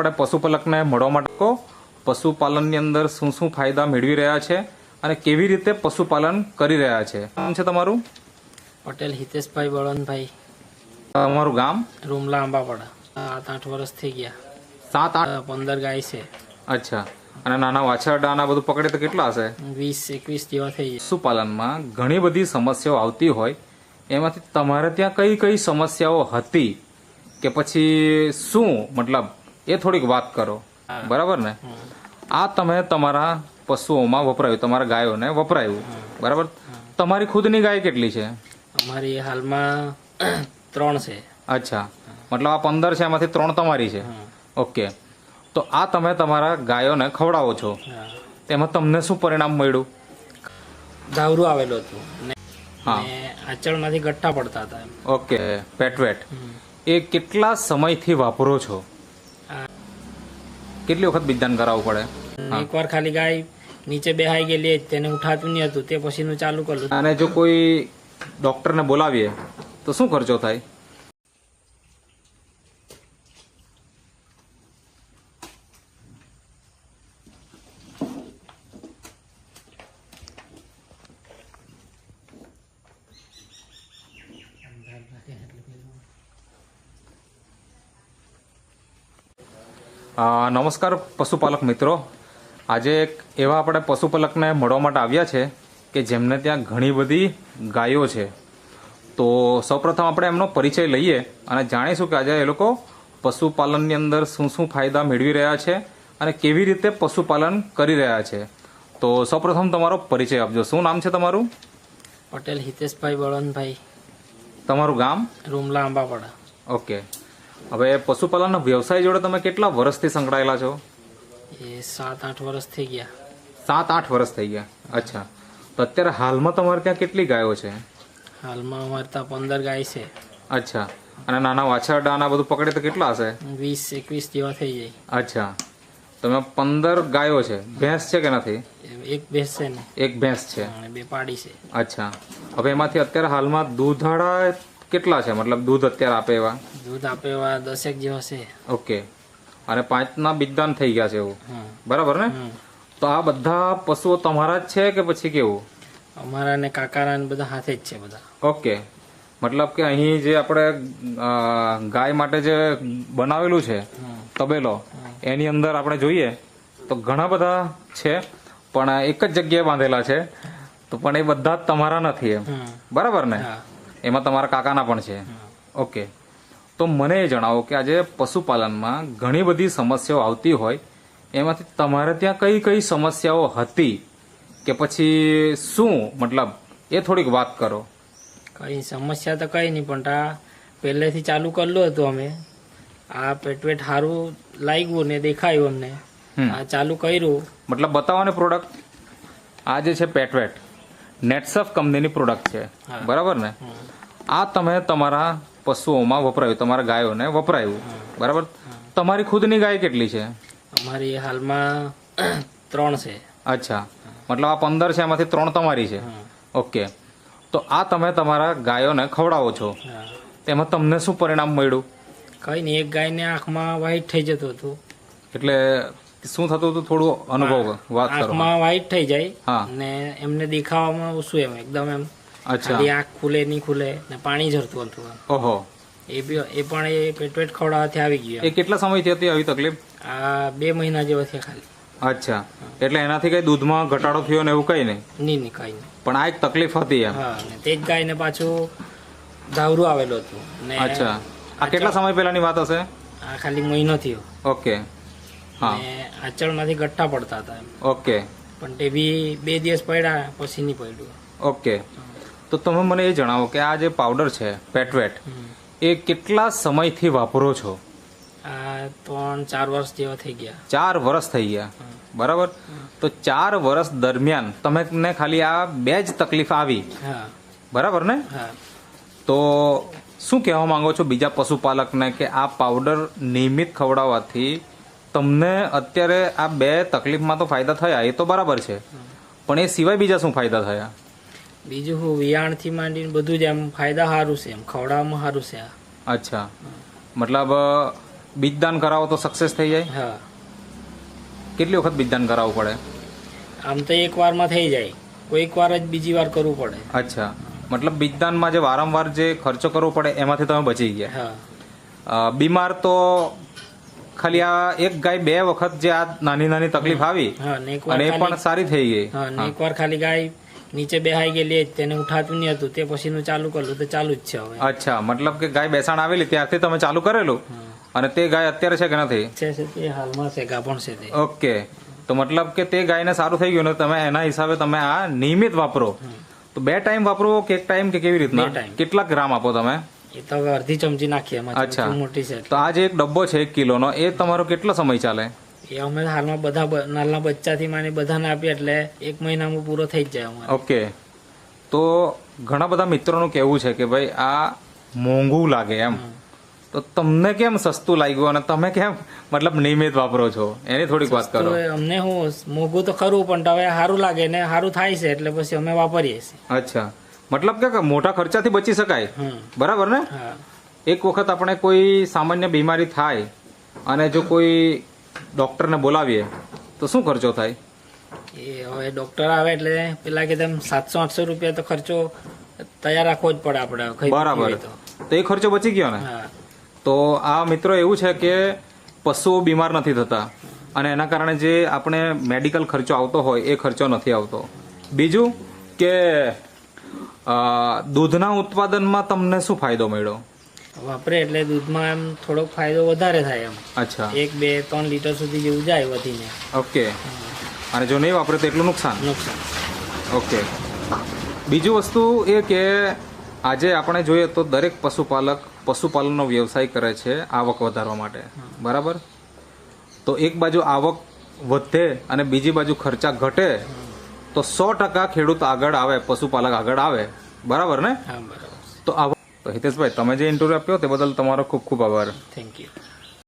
આપણે પશુપાલકને મળવા માટે પશુપાલનની અંદર શું શું ફાયદા મેળવી રહ્યા છે અને કેવી રીતે પશુપાલન કરી રહ્યા છે? નામ છે તમારું? પટેલ હિતેશભાઈ બળવંતભાઈ તમારું ગામ? રૂમલા આંબાપાડા સાત આઠ વર્ષ થઈ ગયા. સાત આઠ? પંદર ગાય છે. અચ્છા. અને નાના વાછરડા ના બધું પકડે તો કેટલા હશે? વીસ એકવીસ જેવા થઈ જાય પશુપાલનમાં ઘણી બધી સમસ્યાઓ આવતી હોય. એમાંથી તમારે ત્યાં કઈ કઈ સમસ્યાઓ હતી? કે પછી શું મતલબ એ થોડીક વાત કરો. બરાબર ને? આ તમે તમારા પશુઓમાં વપરાયું તમારા ગાયોને વપરાયું. બરાબર? તમારી ખુદની ગાય કેટલી છે? અમારી હાલમાં ત્રણ છે. અચ્છા. મતલબ આ પંદર છે એમાંથી ત્રણ તમારી છે. ઓકે. તો આ તમે તમારા ગાયોને ખવડાવો છો. તેમાં તમને શું પરિણામ મળ્યું? ધાવરું આવેલું હતું. હા. આચળમાંથી ગઠ્ઠા પડતા હતા ઓકે. પેટવેટ એ કેટલા સમયથી વાપરો છો? કેટલી વખત બીજદાન કરાવવું પડે? એકવાર ખાલી ગાય નીચે બેહાઈ ગયેલી તેને ઉઠાતું નહીં હતું તે પછીનું ચાલુ કર્યું અને જો કોઈ ડોક્ટરને બોલાવીએ તો શું ખર્ચો થાય? નમસ્કાર પશુપાલક મિત્રો. આજે એક એવા આપણે પશુપાલકને મળવા માટે આવ્યા છે કે જેમને ત્યાં ઘણી બધી ગાયો છે. તો સૌપ્રથમ આપણે એમનો પરિચય લઈએ અને જાણીશું કે આજે એ લોકો પશુપાલનની અંદર શું શું ફાયદા મેળવી રહ્યા છે અને કેવી રીતે પશુપાલન કરી રહ્યા છે. તો સૌપ્રથમ તમારો પરિચય આપજો. શું નામ છે તમારું? પટેલ હિતેશભાઈ બળવંતભાઈ. તમારું ગામ? રૂમલા આંબાપાડા ઓકે. હવે પશુપાલનનો વ્યવસાય જોડે તમે કેટલા વર્ષથી સંકળાયેલા છો? એ સાત આઠ વર્ષ થઈ ગયા. સાત આઠ વર્ષ થઈ ગયા. અચ્છા. તો અત્યારે હાલમાં તમારે ત્યાં કેટલી ગાયો છે? હાલમાં અમારે ત્યાં પંદર ગાય છે. અચ્છા. અને નાના વાછરડા અને બધું પકડે તો કેટલા હશે? વીસ એકવીસ જેવા થઈ જાય. અચ્છા. તમે પંદર ગાયો છે. ભેંસ છે કે નથી? એક ભેંસ છે ને. એક ભેંસ છે. અને બે પાડી છે. અચ્છા. હવે એમાંથી અત્યારે હાલમાં દૂધાળા કેટલા છે? મતલબ દૂધ અત્યારે આપે એવા? દૂધ આપે એવા દસેક જેવા છે ઓકે. અને પાંચના બિદાન થઈ ગયા છે એવું? બરાબર ને? તો આ બધા પશુઓ તમારા જ છે કે પછી કેવું? અમારા ને કાકારા ને બધા હાથે જ છે બધા. ઓકે. મતલબ કે અહીં જે આપણે ગાય માટે જે બનાવેલું છે તબેલો એની અંદર આપણે જોઈએ તો ઘણા બધા છે પણ એક જ જગ્યાએ બાંધેલા છે. તો પણ એ બધા તમારા નથી એમ. બરાબર ને? એમાં તમારા કાકાના પણ છે. ઓકે. તો મને એ જણાવો કે આજે પશુપાલનમાં ઘણી બધી સમસ્યાઓ આવતી હોય એમાંથી તમારે ત્યાં કઈ કઈ સમસ્યાઓ હતી કે પછી શું? મતલબ એ થોડીક વાત કરો. કઈ સમસ્યા તો કઈ નહીં પણ આ પહેલેથી ચાલુ કરેલું હતું અમે. આ પેટવેટ સારું લાગ્યું ને દેખાયું અમને. આ ચાલુ કર્યું. મતલબ બતાવો ને પ્રોડક્ટ આ જે છે પેટવેટ નેટસફ કંપનીની પ્રોડક્ટ છે. બરાબર ને? આ તમે તમારા પશુઓમાં વપરાયું તમારા ગાયોને વપરાયું બરાબર? તમારી ખુદની ગાય કેટલી છે? અમારી હાલમાં ત્રણ છે. અચ્છા. મતલબ આ પંદર છે એમાંથી ત્રણ તમારી છે. ઓકે. તો આ તમે તમારા ગાયોને ખવડાવો છો. તેમાં તમને શું પરિણામ મળ્યું? કઈ નહીં એક ગાયને આંખમાં વ્હાઈટ થઈ જતું હતું. એટલે શું થતું હતું? થોડું અનુભવ વાત કરો. આંખમાં વ્હાઈટ થઈ હા. જાય ને એમને દેખાવામાં ઓછું એમ એકદમ એમ. ખાલી આંખ ખુલે નહીં ખુલે ને પાણી ઝરતું હતું ઓહો. એ બી એ પણ એ પેટવેટ ખવડાવવાથી આવી ગયું એ કેટલા સમયથી હતી આવી તકલીફ? આ બે મહિના જેવા છે ખાલી. અચ્છા. એટલે એનાથી કઈ દૂધમાં ઘટાડો થયો ને એવું કઈ નહીં? નહીં નહીં કઈ નહીં. પણ આ એક તકલીફ હતી એમ. તે જ ગાયને પાછું ધાવરું આવેલું હતું. ને અચ્છા. આ કેટલા સમય પહેલાની વાત હશે? આ ખાલી મહિનો થયો. ઓકે. હા. આચળમાંથી ગઠ્ઠા પડતા હતા ઓકે. પણ તે બી બે દિવસ પડ્યા પછી નહીં પડ્યું. ઓકે. તો તમે મને એ જણાવો કે આ જે પાવડર છે પેટવેટ. એ કેટલા સમયથી વાપરો છો? આ ત્રણ ચાર વર્ષ જેવા થઈ ગયા. ચાર વર્ષ થઈ ગયા. બરાબર? તો ચાર વર્ષ દરમિયાન તમને ખાલી આ બે જ તકલીફ આવી. બરાબર ને? તો શું કહેવા માંગો છો બીજા પશુપાલકને કે આ પાવડર નિયમિત ખવડાવવાથી તમને અત્યારે આ બે તકલીફમાં તો ફાયદા થયા એ તો બરાબર છે. પણ એ સિવાય બીજા શું ફાયદા થયા? બીજું હું વિયાણથી માંડીને બધું જ એમ ફાયદા સારું છે એમ ખવડાવવામાં સારું છે આ. અચ્છા. મતલબ બીજદાન કરાવો તો સક્સેસ થઈ જાય? હા. કેટલી વખત બીજદાન કરાવવું પડે? આમ તો એક વારમાં થઈ જાય. કોઈક વાર જ બીજી વાર કરવું પડે. અચ્છા. મતલબ બીજદાનમાં જે વારંવાર જે ખર્ચો કરવો પડે એમાંથી તમે બચી ગયા. હા. બીમાર તો ખાલી આ એક ગાય બે વખત જે આ નાની નાની તકલીફ આવી અને એ પણ સારી થઈ ગઈ. હા ને એક વાર ખાલી ગાય નીચે બેહાઈ ગયેલી તેને ઉઠાતું નહીં હતું તે પછીનું ચાલુ કરેલું તો ચાલુ જ છે હવે. અચ્છા મતલબ કે ગાય બેસાણ આવેલી ત્યારથી તમે ચાલુ કરેલું? અને તે ગાય અત્યારે છે કે નથી? છે છે તે હાલમાં છે ગાભણ છે તે. ઓકે. તો મતલબ કે તે ગાયને સારું થઈ ગયું ને તમે એના હિસાબે તમે આ નિયમિત વાપરો. તો બે ટાઈમ વાપરો કે એક ટાઈમ કે કેવી રીતના? કેટલા ગ્રામ આપો તમે? એ તો અડધી ચમચી નાખીએ અચ્છા. મોટી છે તો આ જે એક ડબ્બો છે એક કિલોનો એ તમારો કેટલો સમય ચાલે? એ અમે હાલમાં બધા નાના બચ્ચાથી માની બધાને આપીએ એટલે એક મહિનામાં પૂરો થઈ જ જાય અમારે. ઓકે. તો ઘણા બધા મિત્રોનું કહેવું છે કે ભાઈ આ મોંઘું લાગે એમ. તો તમને કેમ સસ્તું લાગ્યું અને તમે કેમ મતલબ નિયમિત વાપરો છો? એની થોડીક વાત કરો. અમને હું મોંઘું તો ખરું પણ હવે સારું લાગે ને સારું થાય છે એટલે પછી અમે વાપરીએ છીએ. અચ્છા. મતલબ કે મોટા ખર્ચાથી બચી શકાય? બરાબર ને? એક વખત આપણે કોઈ સામાન્ય બીમારી થાય અને જો કોઈ ડોક્ટરને બોલાવીએ તો શું ખર્ચો થાય? એ હવે ડોક્ટર આવે એટલે પેલા કે તેમ સાતસો આઠસો રૂપિયા તો ખર્ચો તૈયાર રાખવો જ પડે આપણે બરાબર. તો. એ ખર્ચો બચી ગયો ને? તો આ મિત્રો એવું છે કે પશુઓ બીમાર નથી થતા અને એના કારણે જે આપણે મેડિકલ ખર્ચો આવતો હોય એ ખર્ચો નથી આવતો. બીજું કે દૂધના ઉત્પાદનમાં તમને શું ફાયદો મળ્યો? વાપરે એટલે દૂધમાં એમ થોડોક ફાયદો વધારે થાય એમ. અચ્છા. એક બે ત્રણ લીટર સુધી જેવું જાય વધીને. ઓકે. અને જો નહીં વાપરે તો એટલું નુકસાન? નુકસાન. ઓકે. બીજું વસ્તુ એ કે આજે આપણે જોઈએ તો દરેક પશુપાલક પશુપાલનનો વ્યવસાય કરે છે આવક વધારવા માટે. બરાબર? તો એક બાજુ આવક વધે અને બીજી બાજુ ખર્ચા ઘટે તો સો ટકા ખેડૂત આગળ આવે પશુપાલક આગળ આવે. બરાબર ને? તો આવ તો હિતેશભાઈ તમે જે ઇન્ટરવ્યુ આપ્યો તે બદલ તમારો ખૂબ ખૂબ આભાર. Thank you